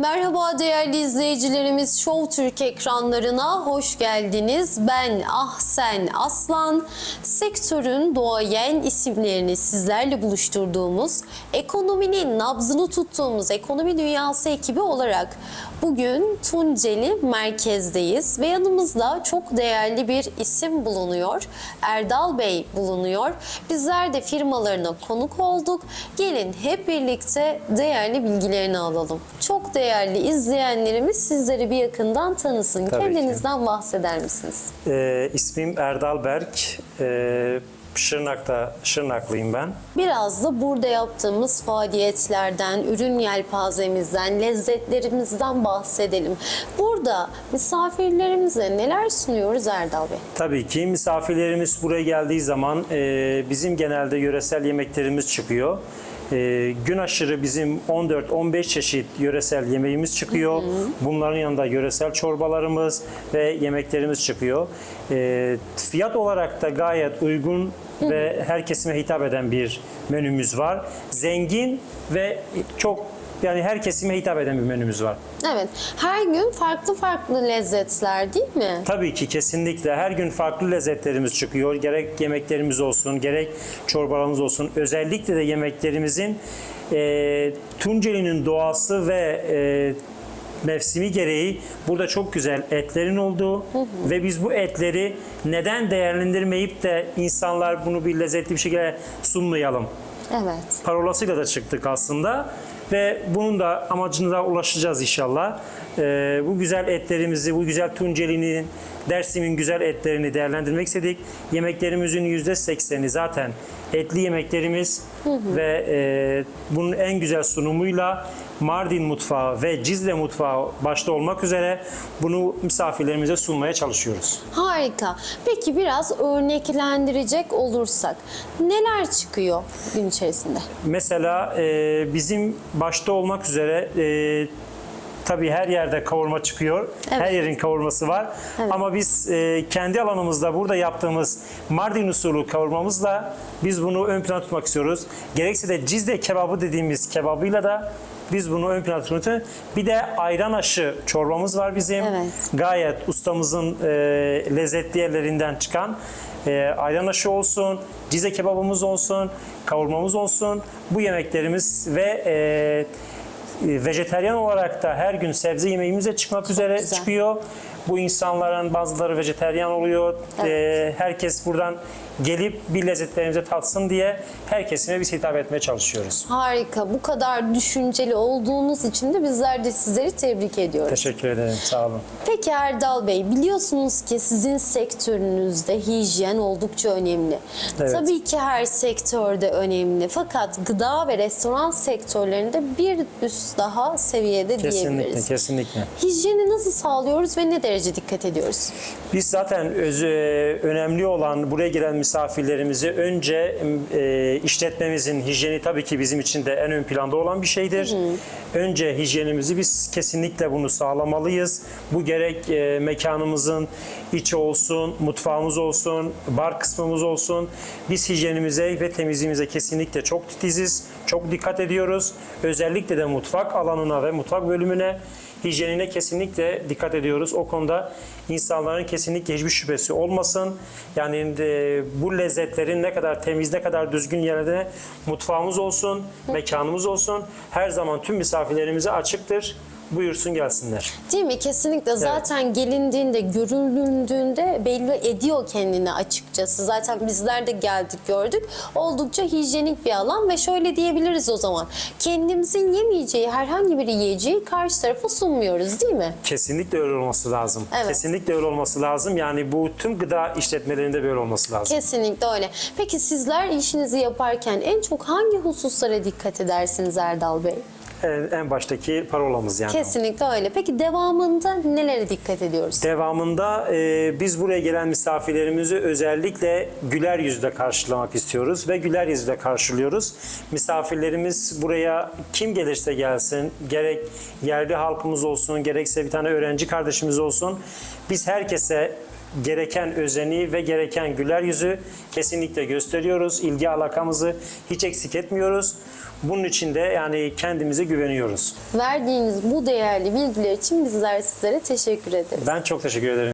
Merhaba değerli izleyicilerimiz Show Türk ekranlarına hoş geldiniz. Ben Ahsen Aslan. Sektörün doğayen isimlerini sizlerle buluşturduğumuz, ekonominin nabzını tuttuğumuz ekonomi dünyası ekibi olarak bugün Tunceli merkezdeyiz ve yanımızda çok değerli bir isim bulunuyor. Erdal Bey bulunuyor. Bizler de firmalarına konuk olduk. Gelin hep birlikte değerli bilgilerini alalım. Çok değerli izleyenlerimiz sizleri bir yakından tanısın. Tabii ki. Kendinizden bahseder misiniz? Ee, ismim Erdal Berk. Ee, Şırnak'ta, Şırnaklıyım ben. Biraz da burada yaptığımız faaliyetlerden, ürün yelpazemizden, lezzetlerimizden bahsedelim. Burada misafirlerimize neler sunuyoruz Erdal Bey? Tabii ki misafirlerimiz buraya geldiği zaman e, bizim genelde yöresel yemeklerimiz çıkıyor. E, gün aşırı bizim 14-15 çeşit yöresel yemeğimiz çıkıyor. Bunların yanında yöresel çorbalarımız ve yemeklerimiz çıkıyor. E, fiyat olarak da gayet uygun ve her kesime hitap eden bir menümüz var. Zengin ve çok yani her kesime hitap eden bir menümüz var. Evet, her gün farklı farklı lezzetler değil mi? Tabii ki kesinlikle her gün farklı lezzetlerimiz çıkıyor. Gerek yemeklerimiz olsun, gerek çorbalarımız olsun. Özellikle de yemeklerimizin e, Tunceli'nin doğası ve e, mevsimi gereği burada çok güzel etlerin olduğu ve biz bu etleri neden değerlendirmeyip de insanlar bunu bir lezzetli bir şekilde sunmayalım Evet. parolasıyla da çıktık aslında ve bunun da amacına ulaşacağız inşallah. Ee, bu güzel etlerimizi, bu güzel Tunceli'nin, Dersim'in güzel etlerini değerlendirmek istedik. Yemeklerimizin %80'i zaten etli yemeklerimiz ve e, bunun en güzel sunumuyla Mardin mutfağı ve Cizre mutfağı başta olmak üzere bunu misafirlerimize sunmaya çalışıyoruz. Harika. Peki biraz örneklendirecek olursak neler çıkıyor gün içerisinde? Mesela e, bizim başta olmak üzere e, tabii her yerde kavurma çıkıyor. Evet. Her yerin kavurması var. Evet. Ama biz e, kendi alanımızda burada yaptığımız Mardin usulü kavurmamızla biz bunu ön plana tutmak istiyoruz. Gerekse de Cizre kebabı dediğimiz kebabıyla da biz bunu ön plana tutmak Bir de ayran aşı çorbamız var bizim. Evet. Gayet ustamızın e, lezzetli yerlerinden çıkan e, ayran aşı olsun, cize kebabımız olsun, kavurmamız olsun. Bu yemeklerimiz ve e, e, vejeteryan olarak da her gün sebze yemeğimize çıkmak üzere güzel. çıkıyor. Bu insanların bazıları vejeteryan oluyor. Evet. E, herkes buradan gelip bir lezzetlerimize tatsın diye her kesime biz hitap etmeye çalışıyoruz. Harika. Bu kadar düşünceli olduğunuz için de bizler de sizleri tebrik ediyoruz. Teşekkür ederim. Sağ olun. Peki Erdal Bey, biliyorsunuz ki sizin sektörünüzde hijyen oldukça önemli. Evet. Tabii ki her sektörde önemli. Fakat gıda ve restoran sektörlerinde bir üst daha seviyede Kesinlikle, diyebiliriz. kesinlikle. Hijyeni nasıl sağlıyoruz ve ne derece dikkat ediyoruz? Biz zaten öz, e, önemli olan buraya gelen misafirlerimizi önce e, işletmemizin hijyeni tabii ki bizim için de en ön planda olan bir şeydir. Önce hijyenimizi biz kesinlikle bunu sağlamalıyız. Bu gerek e, mekanımızın içi olsun, mutfağımız olsun, bar kısmımız olsun. Biz hijyenimize ve temizliğimize kesinlikle çok titiziz, çok dikkat ediyoruz. Özellikle de mutfak alanına ve mutfak bölümüne hijyenine kesinlikle dikkat ediyoruz. O konuda insanların kesinlikle hiçbir şüphesi olmasın. Yani de, bu lezzetlerin ne kadar temiz, ne kadar düzgün yerde mutfağımız olsun, mekanımız olsun. Her zaman tüm misafirlerimize açıktır. Buyursun gelsinler. Değil mi? Kesinlikle zaten gelindiğinde, görüldüğünde belli ediyor kendini açıkçası. Zaten bizler de geldik gördük. Oldukça hijyenik bir alan ve şöyle diyebiliriz o zaman. Kendimizin yemeyeceği herhangi bir yiyeceği karşı tarafa sunmuyoruz değil mi? Kesinlikle öyle olması lazım. Evet. Kesinlikle öyle olması lazım. Yani bu tüm gıda işletmelerinde böyle olması lazım. Kesinlikle öyle. Peki sizler işinizi yaparken en çok hangi hususlara dikkat edersiniz Erdal Bey? En, en baştaki parolamız yani. Kesinlikle öyle. Peki devamında nelere dikkat ediyoruz? Devamında e, biz buraya gelen misafirlerimizi özellikle güler yüzle karşılamak istiyoruz ve güler yüzle karşılıyoruz. Misafirlerimiz buraya kim gelirse gelsin, gerek yerli halkımız olsun, gerekse bir tane öğrenci kardeşimiz olsun, biz herkese gereken özeni ve gereken güler yüzü kesinlikle gösteriyoruz. İlgi alakamızı hiç eksik etmiyoruz. Bunun için de yani kendimize güveniyoruz. Verdiğiniz bu değerli bilgiler için bizler sizlere teşekkür ederiz. Ben çok teşekkür ederim.